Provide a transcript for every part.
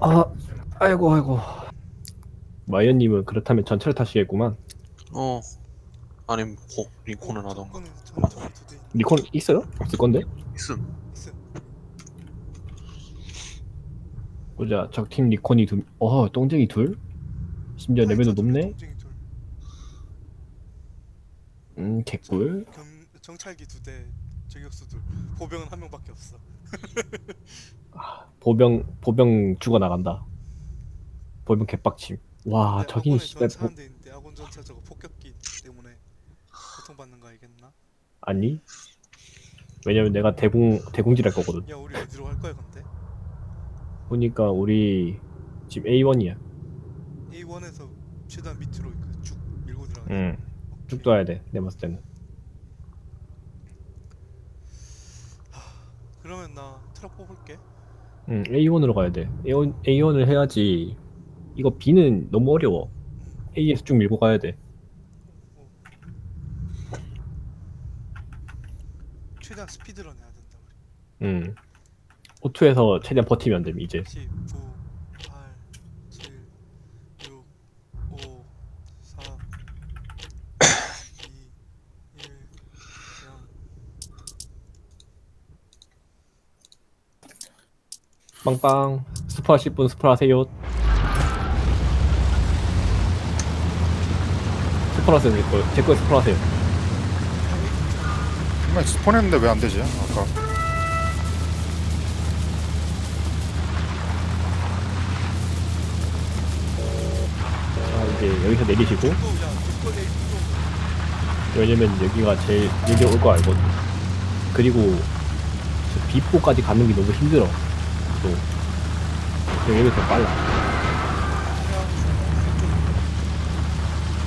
아, 아이고 아이고. 마이언님은 그렇다면 전철 타시겠구만. 어. 아니면 고, 하던가. 저는 두 대. 니콘 있어요? 없을 건데? 있음. 있음. 보자, 적팀 니콘이 두, 어, 똥쟁이 둘? 심지어 레벨도 높네? 둘. 음, 개꿀. 겸, 정찰기 두 대, 저격수 둘. 보병은 한 명밖에 없어. 보병, 보병 죽어 나간다. 보병 개빡침. 와, 근데 아, 저긴 아군에 씨발, 전차 보, 한대 있는데 아군 전차 저거 폭격기 때문에 고통받는 거 알겠나? 아니? 왜냐면 내가 대공, 대공질할 거거든. 야 우리 어디로 갈 거야 근데? 보니까 우리 지금 A1이야. A1에서 최대한 밑으로 그쭉 밀고 들어가. 응. 쭉 둬야 돼, 내 봤을 때는. 그러면 나 트럭 뽑을게. 응, A1으로 가야 돼. A1, A1을 해야지. 이거 B는 너무 어려워. 음. A에서 쭉 밀고 가야 돼. 최대한 스피드런 해야 된다 우리. 응. O2에서 최대한 버티면 됨, 이제. 10, 9, 8, 빵빵. 스프 하실 분 스프 하세요. 스프 하세요, 제 거. 제 거에 스프 하세요. 정말 스폰했는데 왜 안 되지? 아까 자, 이제 여기서 내리시고. 왜냐면 여기가 제일 여기 올거 알거든. 그리고 저 B4까지 가는 게 너무 힘들어. 또 여기가 더 빨라.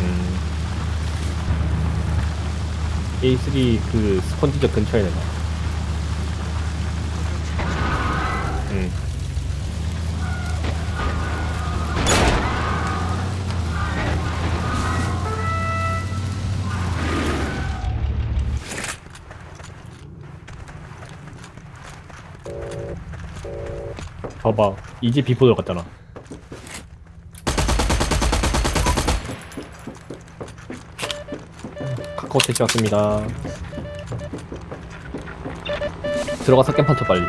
음. A3 그 스펀지적 근처에 내가. 음. 봐봐. 이제 B4 들어갔잖아. 카카오 택시 왔습니다. 들어가서 깽판 쳐 빨리.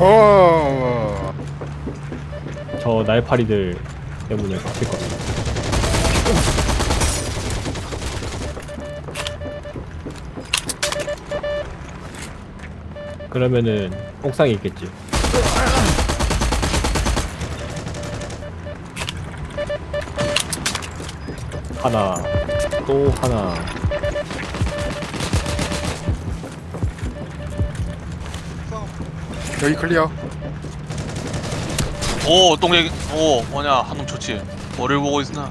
어 저 날파리들 때문에 바뀔 것 같아. 그러면은 옥상에 있겠지. 하나, 또 하나. 여기 클리어 오, 똥얘기. 오, 뭐냐. 한놈 좋지. 뭐를 보고 있으나.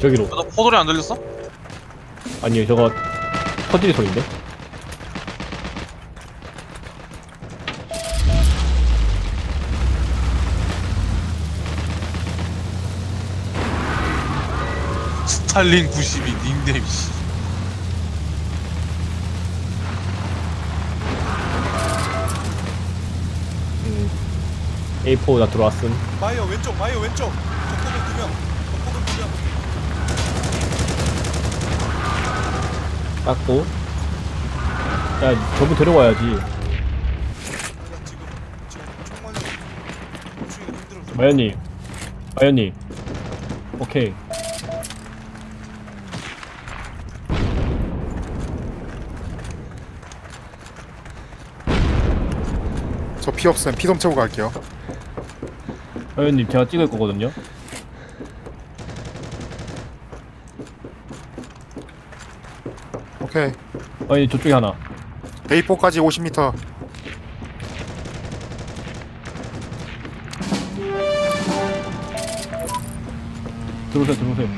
저기로. 너 포도리 안 들렸어? 아니요, 저거 터지리 소리인데? 스탈린 92 닉네임 씨. 음. A4 나 들어왔음. 마이어 왼쪽, 마이어 왼쪽. 적폭은 두 명. 적폭은 두 명. 깎고. 야, 저분 데려와야지. 마연님. 마연님. 오케이. 저 피 없으면 피좀 채우고 갈게요 마연님, 제가 찍을 거거든요. 오케이. 아니 저쪽에 하나 베이포까지 50m. 들어오세요 들어오세요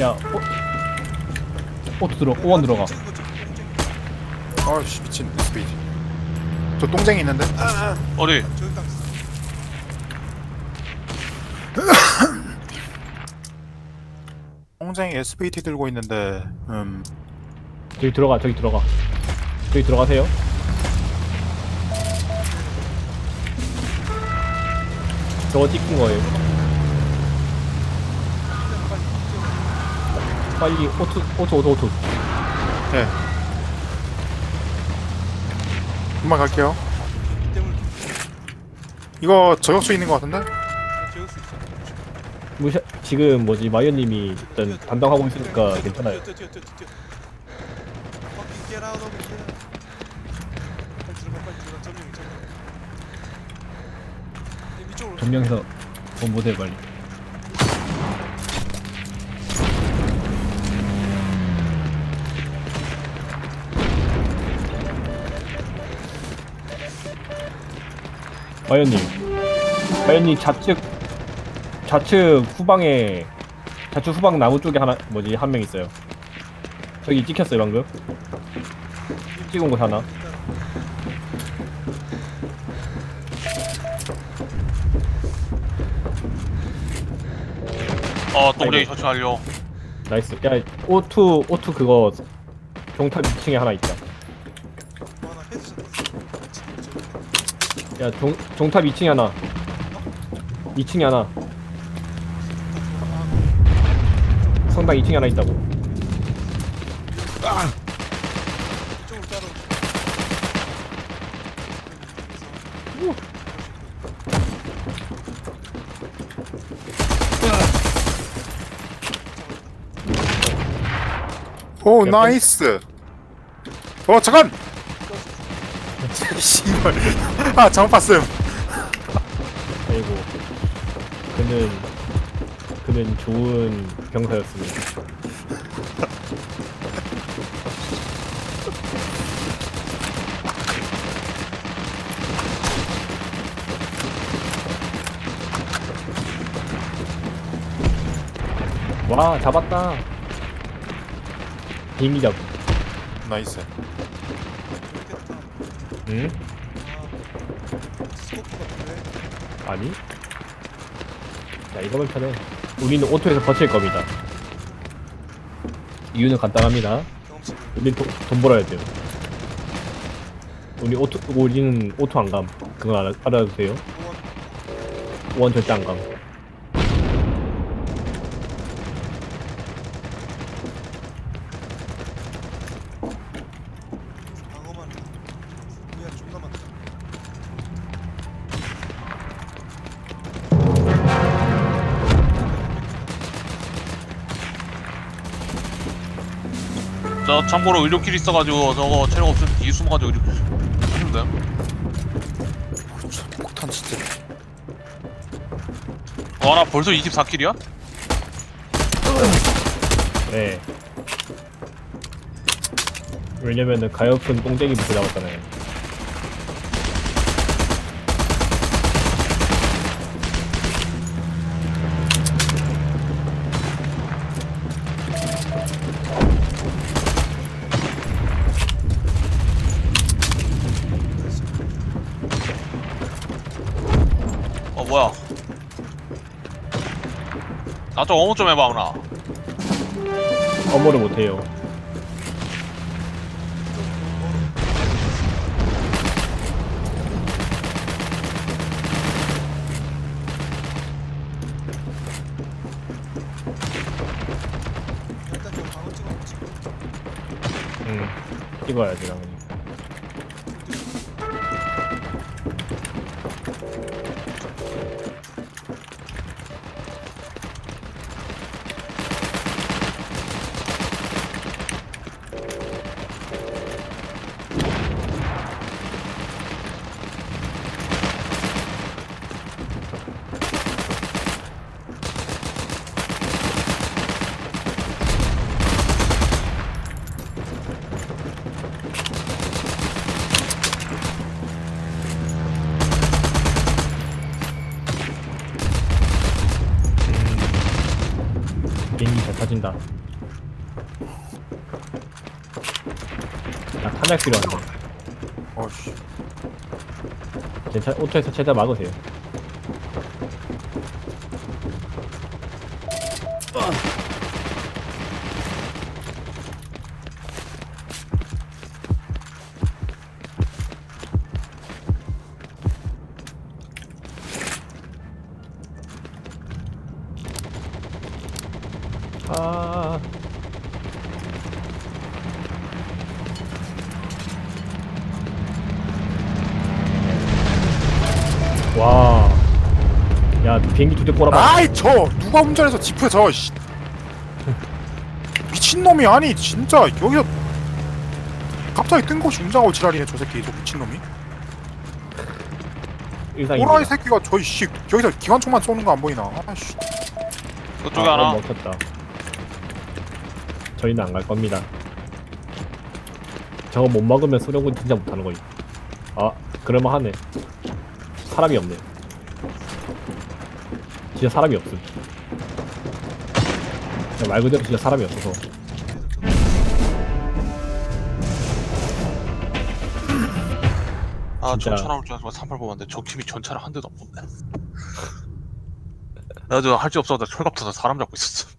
야 어? 오, 오토 들어 오안 들어가 아씨 미친 스피드. 저 똥쟁이 있는데? 어디? 똥쟁이 SPT 들고 있는데 음. 저기 들어가 저기 들어가. 저기 들어가세요. 저거 찍힌 거예요. 빨리 오토 오토 오토 오토. 예. 금방 갈게요. 이거 저격수 있는 것 같은데? 무시, 지금 뭐지 마이어님이 일단 담당하고 있으니까 괜찮아요 뛰어, 뛰어, 뛰어, 뛰어, 뛰어. Fucking get out of here. 빨리 들어가, 빨리 들어가. 점령, 점령. 네, 이쪽으로. 점령해서 본보대 빨리 마이어님 마이어님 좌측 좌측 후방에 좌측 후방 나무 쪽에 하나 뭐지 한 명 있어요 저기 찍혔어요 방금 찍은 곳 하나 어 똥쟁이 아이고. 완료. 나이스 야 오투 오투 그거 종탑 2층에 하나 있다 뭐 하나 헤드샷 했어. 야 종, 종탑 2층에 하나 2층에 하나 성당 2층에 하나 있다고. 이쪽으로. 오 나이스. 어 잠깐! 씨발. 아 잘못 봤음. 아이고. 그는 그는 좋은 병사였습니다 와 잡았다 비밀 잡 나이스 좋겠다. 응? 아, 스코프 같은데. 아니? 자 이거면 편해. 우리는 오토에서 버틸 겁니다. 이유는 간단합니다. 경험치. 우린 돈, 돈 벌어야 돼요. 우리 오토 우리는 오토 안감. 그건 알아, 알아두세요. 원 절대 안감 저 참고로 의료킬 있어가지고 저거 체력 없을 때 뒤에 숨어가지고 이렇게 하면 돼. 폭탄 진짜 와나 벌써 24킬이야? 네 왜냐면은 가엾은 똥쟁이부터 잡았잖아요 좀 어머 좀 해봐 누나. 어머를 못해요 일단 저 방어 찍어놓지. 응 찍어야지 당연히 탄약 필요한데. 어씨 괜찮, 오토에서 최대한 막으세요. 아. 비행기 두 대 꼬라봐. 아이 저 누가 운전해서 지프에 저 씨. 미친놈이 아니 진짜 여기서 갑자기 뜬금없이 운전하고 지랄이네 저 새끼 저 미친놈이. 호라이 새끼가 저이 씨 여기서 기관총만 쏘는 거 안 보이나 아씨 그쪽에 하나 먹혔다. 저희는 안 갈 겁니다. 저거 못 먹으면 소련군 진짜 못하는 거임. 아, 그럴만 하네. 사람이 없네. 진짜 사람이 없음. 그냥 말 그대로 진짜 사람이 없어서. 아 진짜. 전차 나올 줄 알고 38 뽑았는데 저 팀이 전차를 한 대도 안 뽑네 나도 할수 없어 나 철갑 타서 사람 잡고 있었어